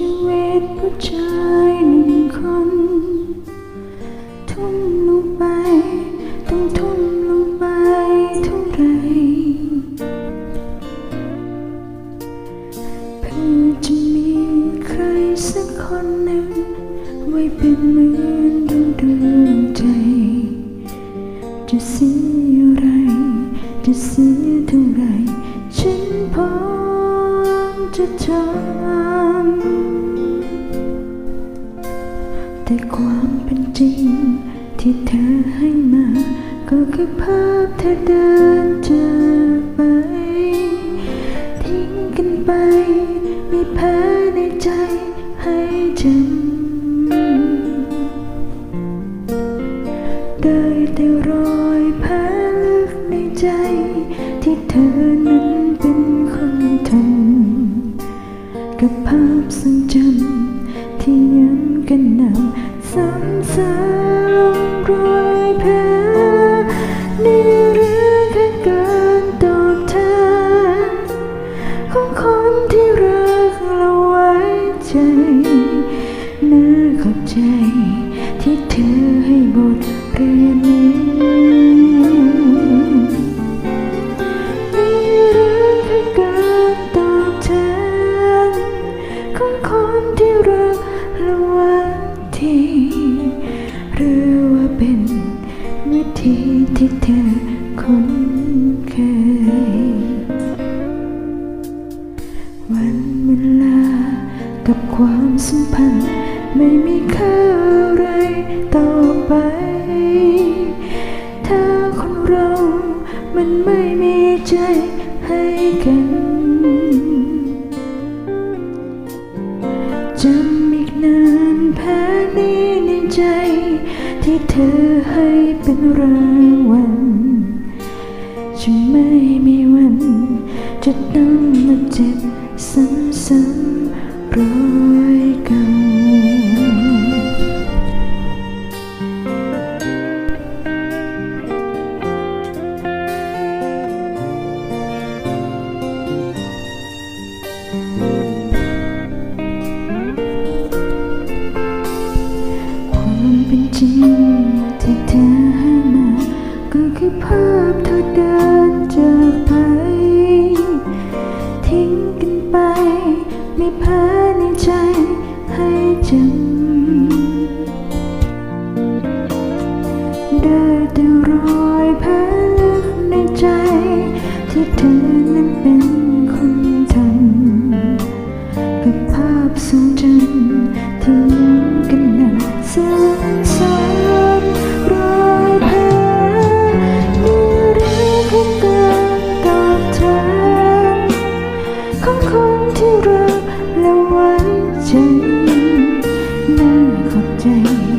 you with the child. จะทำแต่ความเป็นจริงที่เธอให้มา ก็คือภาพเธอเดินจากไป ทิ้งกันไป มีแผลในใจให้จำได้แต่รอยแผลลึกในใจที่เธอ ทรงจำที่ย้ำกันนำซ้ำซ้ำรอยแผลนี่หรือแค่การตอบแทนของคนที่รักและไว้ใจน่าข้าใจที่เธอให้บทเรียนนี้ ที่เธอคุ้นเคย วันเวลากับความสัมพันธ์ไม่มีค่าอะไรต่อไปถ้าคนเรามันไม่มีใจให้กันจำอีกนานแพ้นี้ในใจที่เธอให้เป็นไร จะไม่มีวัน จะต้องมาเจ็บซ้ำๆรอยเก่าความเป็นจริงที่เธอให้มา ก็คือภาพ ใจให้จำได้แต่รอยแผลลึกในใจที่เธอ ข